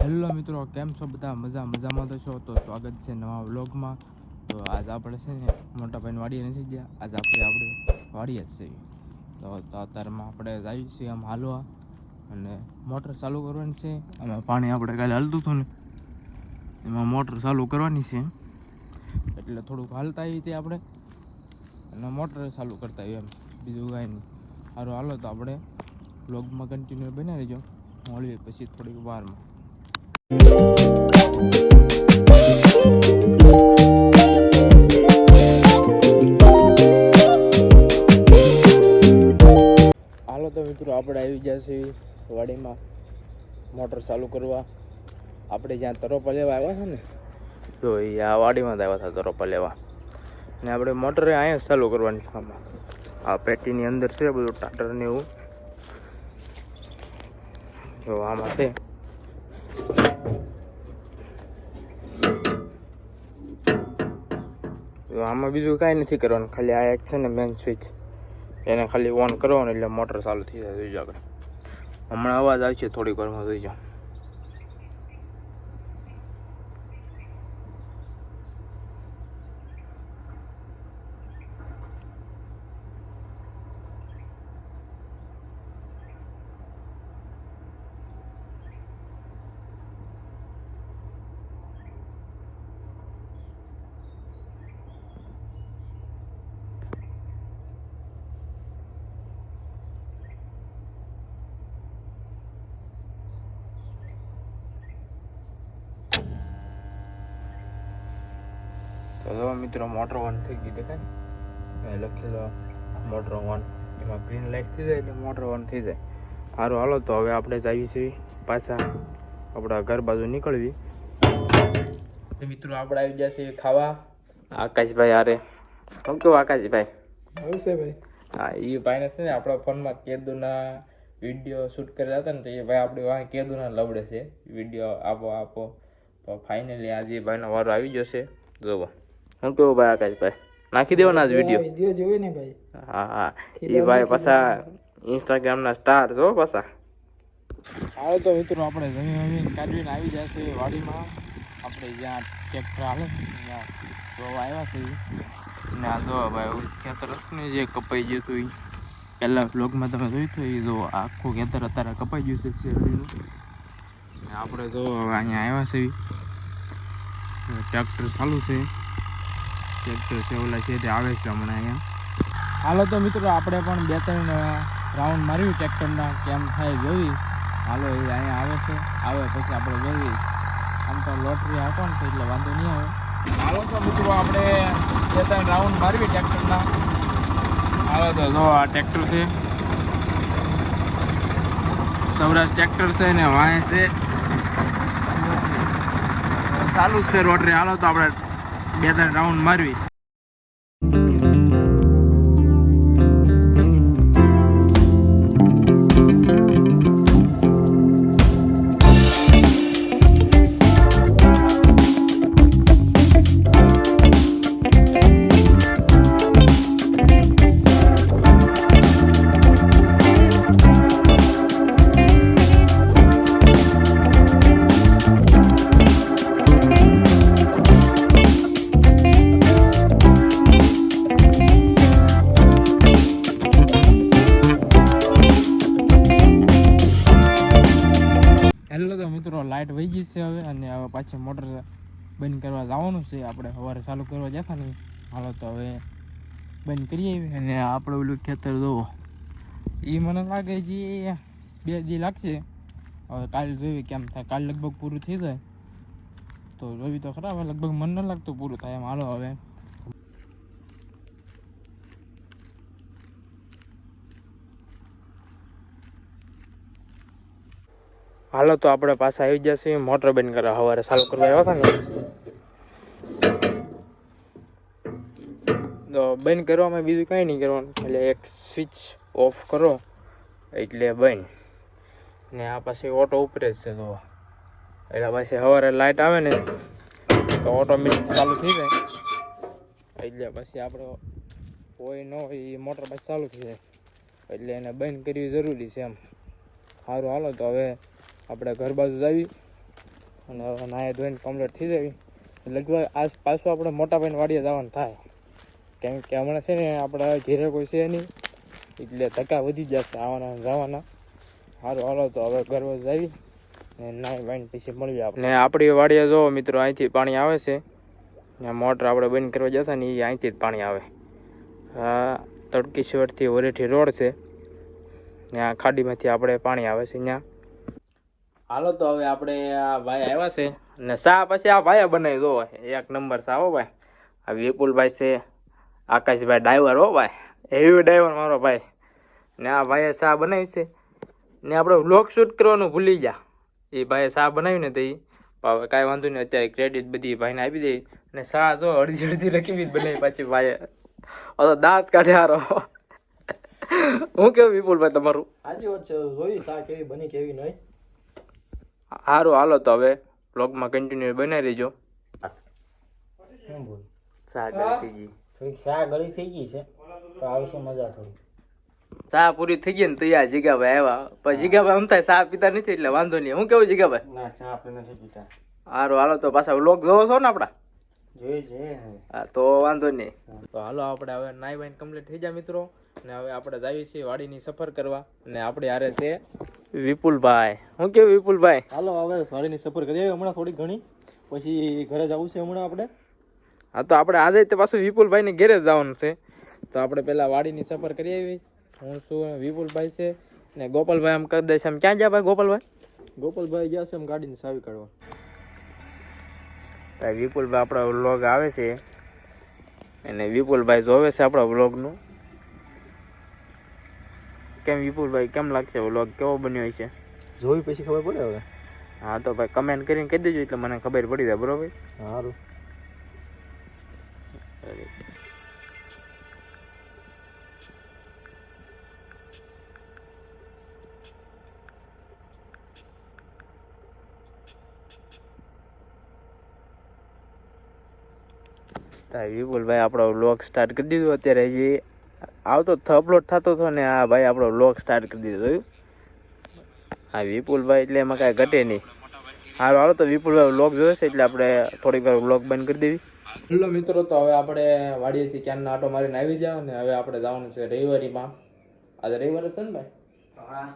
Hello મિત્રો, કેમ છો બધા? મજા મજામાં તો છો? તો સ્વાગત છે નવા વ્લોગમાં. તો આજ આપણે છે ને, મોટા ભાઈને વાડીએ નથી ગયા. આજ આપણે આપણે વાડીએ જ છીએ. તો અત્યારમાં આપણે જઈએ છીએ આમ હાલવા. અને મોટર ચાલુ કરવાની છે. એમાં પાણી આપણે કાલે હાલતું હતું ને, એમાં મોટર ચાલુ કરવાની છે. એટલે થોડુંક હાલતા આવી તે આપણે. અને મોટર ચાલુ કરતા આવીએ એમ. બીજું કાંઈ નહીં. સારું, હાલો તો આપણે વ્લોગમાં કન્ટિન્યુ બની રહેજો મળીએ પછી થોડીક વારમાં. મિત્રો, આપણે આવી જશે વાડીમાં મોટર ચાલુ કરવા. આપણે જ્યાં તરોપા લેવા આવ્યા છે ને, તો એ આ વાડીમાં જ આવ્યા હતા તરોપા લેવા ને આપણે મોટરે અહીંયા ચાલુ કરવાની છે આમાં. આ પેટીની અંદર છે બધું ટાટર ને એવું. જો આમાં છે. તો આમાં બીજું કાંઈ નથી કરવાનું. ખાલી આ એક છે ને મેન સ્વિચ એને ખાલી ઓન કરવાનું એટલે મોટર ચાલુ થઈ જાય જોઈજો આપણે હમણાં અવાજ આવશે થોડીક વારમાં જોઈજો તો મિત્રો મોટર ઓન થઈ ગઈ દેખાય લખેલો મોટર ઓન એમાં ગ્રીન લાઇટ થઈ જાય એટલે મોટર ઓન થઈ જાય. સારું હાલો તો હવે આપણે જઈએ છીએ પાછા આપણા ઘર બાજુ નીકળવી. મિત્રો આપણે આવી ગયા છીએ ખાવા. આકાશભાઈ આરે શું કેવું આકાશભાઈ? આવશે ભાઈ. હા એ ભાઈને છે ને આપણા ફોનમાં કેદુના વીડિયો શૂટ કરેલા હતા ને તો એ ભાઈ આપણે વાંહે કેદુના લવડે છે. વીડિયો આપો આપો. તો ફાઇનલી આજે ભાઈનો વારો આવી જશે જોવો. શું કેવું ભાઈ આકાશભાઈ નાખી દેવાના જ વીડિયો વીડિયો જોવે ને ભાઈ. હા હા. એ ભાઈ પાછા ઇન્સ્ટાગ્રામના સ્ટાર જો પાછા. હાલ તો મિત્રો આપણે જમી વમીન કાઢીને આવી જશે વાડીમાં. આપણે જ્યાં ટ્રેક્ટર હાલે ત્યાં જોવા આવ્યા છે ને આ જો ભાઈ ખેતર હતું ને જે કપાઈ ગયું હતું એ પહેલાં બ્લોગમાં તમે જોયું હતું એ જો આખું ખેતર અત્યારે કપાઈ ગયું છે શેરડીનું ને આપણે જો હવે અહીંયા આવ્યા છે ટ્રેક્ટર ચાલુ છે. ટ્રેક્ટર છે ઓલા છે તે આવે છે હમણાં અહીંયા. હાલો તો મિત્રો, આપણે પણ બે ત્રણ રાઉન્ડ માર્યું ટ્રેક્ટરના કેમ થાય જોઈ. હાલો, એ અહીંયા આવે છે. આવે પછી આપણે જોઈ. આમ તો લોટરી આવતો ને એટલે વાંધો નહીં આવે. હાલો તો મિત્રો, આપણે બે ત્રણ રાઉન્ડ મારવી ટ્રેક્ટરના હાલો તો જો, આ ટ્રેક્ટર છે. સૌરાષ્ટ્ર ટ્રેક્ટર છે ને વાંહે છે. ચાલુ જ છે રોટરી હાલો તો આપણે બે ત્રણ રાઉન્ડ મારવી લાઇટ વહી ગઈ છે હવે અને હવે પાછી મોટર બંધ કરવા જવાનું છે. આપણે સવારે ચાલુ કરવા જતા નહીં. હાલો તો હવે બંધ કરીએ આવી અને આપણે ઓલું ખેતર જોવો. એ મને લાગે જે બે દી લાગશે. હવે કાલે જોઈએ કેમ થાય. કાલ લગભગ પૂરું થઈ જાય. તો જોવી તો ખરાબ લગભગ મન ન લાગતું પૂરું થાય એમ. હાલો હવે. હાલો તો આપણે પાછા આવી જશે મોટર બંધ કરવા. સવારે ચાલુ કરવા આવ્યા હતા ને. તો બંધ કરવામાં બીજું કાંઈ નહીં કરવાનું. એટલે એક સ્વિચ ઓફ કરો. એટલે બંધ. ને આ પછી ઓટો ઉપરે જ છે તો. એટલે પછી સવારે લાઇટ આવે ને, તો ઓટોમેટિક ચાલુ થઈ જાય. એટલે પછી આપણે હોય ન હોય એ મોટર પછી ચાલુ થઈ જાય. એટલે એને બંધ કરવી જરૂરી છે એમ. સારું હાલો તો હવે આપણે ઘર બાજુ જાવી અને હવે નાય ધોઈને કમ્પ્લીટ થઈ જવી લગભગ આજ પાછું આપણે મોટા ભાઈને વાડીએ જવાનું થાય. કેમ કે હમણાં છે ને આપણા ઘેરે કોઈ છે નહીં. એટલે ધક્કા વધી જશે આવવાના જવાના. સારું હાલો તો હવે ઘર બાજુ જાવી ને નાય ભાઈને પછી મળવી આપણે. આપણી વાડીએ જો મિત્રો અહીંથી પાણી આવે છે. ને મોટર આપણે બંધ કરવા જતા ને એ અહીંથી જ પાણી આવે. આ તડકીશ્વરથી વરેઠી રોડ છે. ત્યાં ખાડીમાંથી આપણે પાણી આવે છે ત્યાં હાલો તો હવે આપણે આ ભાઈ આવ્યા છે ને સા પછી આ ભાઈ બનાવી દો એક નંબર સા હો ભાઈ? આ વિપુલભાઈ છે, આકાશભાઈ ડ્રાઈવર હો ભાઈ. હેવી ડ્રાઈવર મારો ભાઈ. ને આ ભાઈએ સા બનાવી છે? ને આપણે વ્લોગ શૂટ કરવાનું ભૂલી જા એ ભાઈએ સા બનાવ્યું ને તો હવે કાંઈ વાંધો નહીં, અત્યારે ક્રેડિટ બધી ભાઈને આપી દે. અને સા જો અડધી અડધી રકમી જ બનાવી પાછી ભાઈએ. તો દાંત કાઢે હારો. હું કેવું વિપુલભાઈ તમારું? આજે વાત છે જોઈ સા કેવી બની કેવી નહીં. સારું હાલો તો હવે બ્લોગમાં કન્ટિન્યુ બનાવી થોડી. ચા પૂરી થઈ ગઈ ને તૈયાર જીગાભાઈ આવ્યા પણ જીગાભાઈ આમ થાય ચા પીતા નથી એટલે વાંધો નહીં. હું કેવું જીગાભાઈ? ના ચા આપણે નથી પીતા. સારું હાલો તો પાછા વ્લોગ જોવો છો ને આપડા? હા. તો વાંધો નહીં. તો હાલો આપણે હવે નાઈ વાઈન કમ્પ્લીટ થઈ જાય મિત્રો. ને હવે આપણે જઈએ છીએ વાડીની સફર કરવા. ને આપણે હારે છે વિપુલભાઈ. હું કેવું વિપુલભાઈ? હાલો હવે વાડીની સફર કરી આવી હમણાં થોડી ઘણી. પછી ઘરે જવું છે હમણાં આપણે. હા તો આપણે આજે તે પાછું વિપુલભાઈને ઘેરે જવાનું છે. તો આપણે પહેલાં વાડીની સફર કરી આવી હું છું વિપુલભાઈ છે. ને ગોપાલભાઈ આમ કરી દઈશ આમ ક્યાં ગયા ભાઈ ગોપાલભાઈ? ગોપાલભાઈ ગયા છે એમ ગાડીની સાવી કાઢવા. વિપુલભાઈ આપણા વ્લોગ આવે છે. અને વિપુલભાઈ જોવે છે આપણા વ્લોગનું કેમ વિપુલભાઈ કેમ લાગશે વ્લોગ કેવો બન્યો છે જોયું પછી ખબર પડે હવે. હા તો ભાઈ કમેન્ટ કરીને કહી દેજો એટલે મને ખબર પડી જાય બરોબર? સારું વિપુલભાઈ આપણો વ્લોગ સ્ટાર્ટ કરી દીધો અત્યારે હજી. આવતો અપલોડ થતો હતો ને આ ભાઈ આપણો વ્લોગ સ્ટાર્ટ કરી દીધો જોયું? હા વિપુલભાઈ એટલે એમાં કાંઈ ઘટે નહીં. સારું હાલો તો વિપુલભાઈ વ્લોગ જોયો છે એટલે આપણે થોડીક વાર વ્લોગ બંધ કરી દેવી. હેલો મિત્રો તો હવે આપણે વાડીએથી ક્યાંના આટો મારીને આવી જાવ ને હવે આપણે જવાનું છે રવિવારીમાં. આજે રવિવાર છે ને ભાઈ? હા.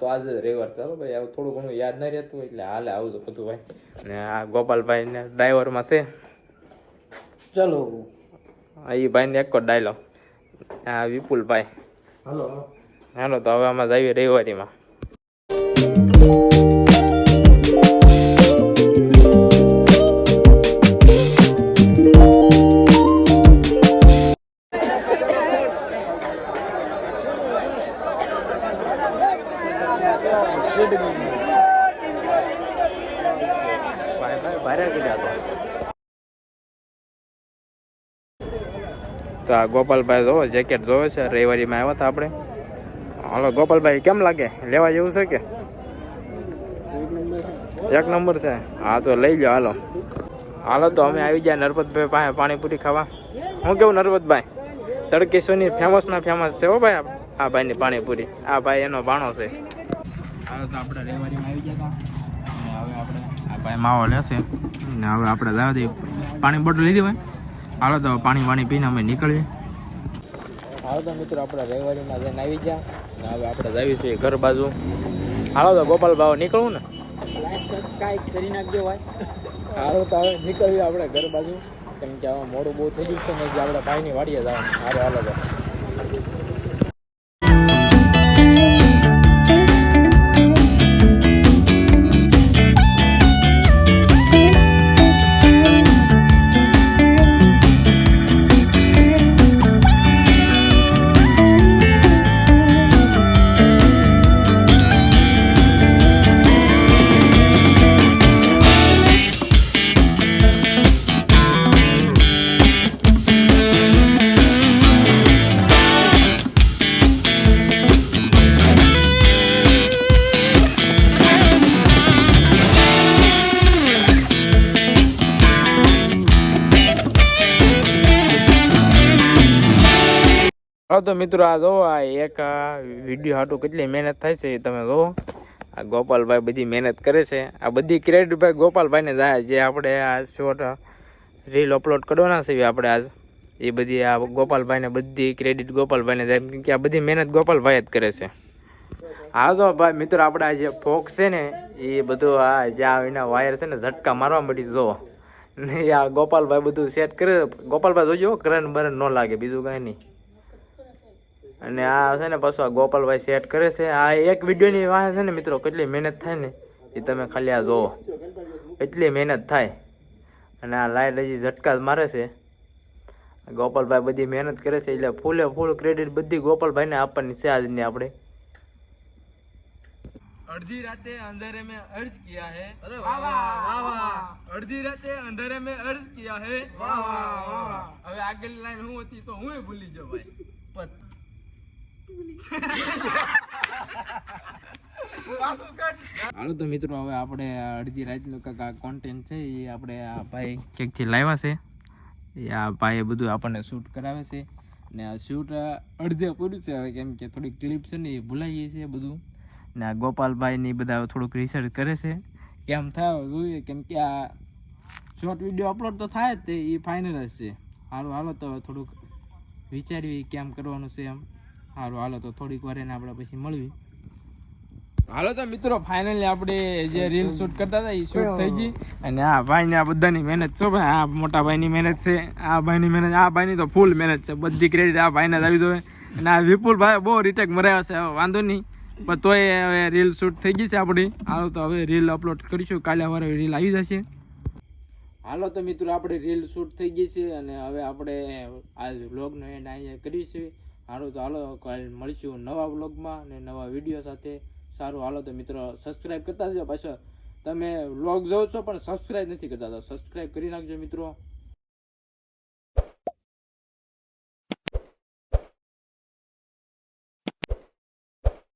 તો આજે રવિવાર ચાલો ભાઈ હવે થોડું ઘણું યાદ નહીં રહેતું એટલે હાલે આવું તો બધું ભાઈ. ને આ ગોપાલભાઈ ને ડ્રાઈવરમાં છે. ચાલો. એ ભાઈને એક જ ડાયલો. આ વિપુલભાઈ. હાલો. હાલો તો હવે આમાં જઈએ રવિવારીમાં. ગોપાલભાઈ જોવો, જેકેટ જોવે છે રવિવારીમાં આવ્યા હતા આપણે. હાલો, ગોપાલભાઈ, કેમ લાગે? લેવા જેવું છે કે? એક નંબર છે. હા, તો લઈ જાઓ હાલો. હાલો, તો અમે આવી જાય નરપતભાઈ પાસે પાણીપુરી ખાવા. હું કેવું નરપતભાઈ તડકેશ્વરની ફેમસમાં ફેમસ છે હો ભાઈ આ ભાઈની પાણીપુરી. આ ભાઈ એનો ભાણો છે. હાલો, તો આપણે રવિવારીમાં આવી ગયા આ ભાઈ માવો લેશે ને હવે આપણે પાણી બોટલ લીધી ભાઈ હાલો, તો પાણી વાણી પીને અમે નીકળીએ. હાલો તો મિત્રો આપણે રવિવારીમાં જઈને આવી ગયા ને હવે આપણે છીએ ઘર બાજુ. હાલો તો ગોપાલ ભાવ નીકળવું ને? કાંઈક કરી નાખજો ભાઈ. હાલો તો હવે નીકળ્યું આપણે ઘર બાજુ. કેમ કે હવે મોડું બહુ થઈ ગયું છે ને જે આપણે ભાઈની વાડીએ જવાનું. હારો હાલો તો. તો મિત્રો આ જો આ એક વીડિયો હાટું કેટલી મહેનત થાય છે તમે જુઓ આ ગોપાલભાઈ બધી મહેનત કરે છે. આ બધી ક્રેડિટ ભાઈ ગોપાલભાઈને જાય જે આપણે આ શોર્ટ રીલ અપલોડ કરવાના છે આપણે આજ. એ બધી આ ગોપાલભાઈને બધી ક્રેડિટ ગોપાલભાઈને જાય. કે આ બધી મહેનત ગોપાલભાઈ જ કરે છે. હા તો ભાઈ મિત્રો આપણે આ જે ફોક છે ને, એ બધું આ જે આ એના વાયર છે ને ઝટકા મારવા મળી જો ને આ ગોપાલભાઈ બધું સેટ કરે. ગોપાલભાઈ જોજો કરંટ બરંટ ન લાગે, બીજું કાંઈ નહીં. અને આ છે ને પાછું આ ગોપાલભાઈ સેટ કરે છે. આ એક વિડીયોની વાહ છે ને મિત્રો કેટલી મહેનત થાય ને એ તમે ખાલી આ જોવો એટલી મહેનત થાય. અને આ લાઇટ હજી ઝટકા જ મારે છે. ગોપાલભાઈ બધી મહેનત કરે છે એટલે ફૂલે ફૂલ ક્રેડિટ બધી ગોપાલભાઈને આપવાની છે આજની આપણે. અડધી રાતે અંધારે મેં અર્જ કિયા હે. અડધી રાતે અંધારે મેં અર્જ કિયા હે. હવે આગળની લાઈન હું હતી તો હું ભૂલી જાઉં ભાઈ હાલો તો મિત્રો, હવે આપણે અડધી રાતનો કંઈક આ કોન્ટેન્ટ છે, એ આપણે આ ભાઈ ક્યાંકથી લાવ્યા છે. એ આ ભાઈએ બધું આપણને શૂટ કરાવે છે. ને આ શૂટ અડધે પૂરું છે. હવે કેમ કે થોડીક ક્લિપ છે ને એ ભૂલાઈ છીએ બધું. ને આ ગોપાલભાઈ ને બધા થોડુંક રિસર્ચ કરે છે. કેમ થાય જોઈએ. કેમ કે આ શોર્ટ વીડિયો અપલોડ તો થાય જ તે, એ ફાઇનલ જ છે. હાલો હાલો તો થોડુંક વિચારીએ કેમ કરવાનું છે એમ. સારું હાલો તો થોડીક વાર એને આપણે પછી મળવી. હાલો તો મિત્રો ફાઇનલી આપણે જે રીલ શૂટ કરતા હતા એ શૂટ થઈ ગઈ. અને આ ભાઈ આ બધાની મહેનત છો ભાઈ. આ મોટા ભાઈની મહેનત છે આ ભાઈની મહેનત આ ભાઈની તો ફૂલ મહેનત છે. બધી ક્રેડિટ આ ભાઈને જ આવી દો અને આ વિપુલ ભાઈ બહુ રિટેક મરાયો છે વાંધો નહીં. પણ તોય હવે રીલ શૂટ થઈ ગઈ છે આપણી. હાલો તો હવે રીલ અપલોડ કરીશું. કાલે અમારે રીલ આવી જશે. હાલો તો મિત્રો આપણે રીલ શૂટ થઈ ગઈ છે અને હવે આપણે આ વ્લોગનો એન્ડ અહીંયા કરીશું. હાલો તો હાલો, કાલ મળીશું નવા વ્લોગમાં ને નવા વીડિયો સાથે. સારું, હાલો તો મિત્રો સબસ્ક્રાઈબ કરતા જજો પાછો તમે વ્લોગ જોવો છો પણ સબસ્ક્રાઈબ નથી કરતા, તો સબસ્ક્રાઇબ કરી નાખજો મિત્રો.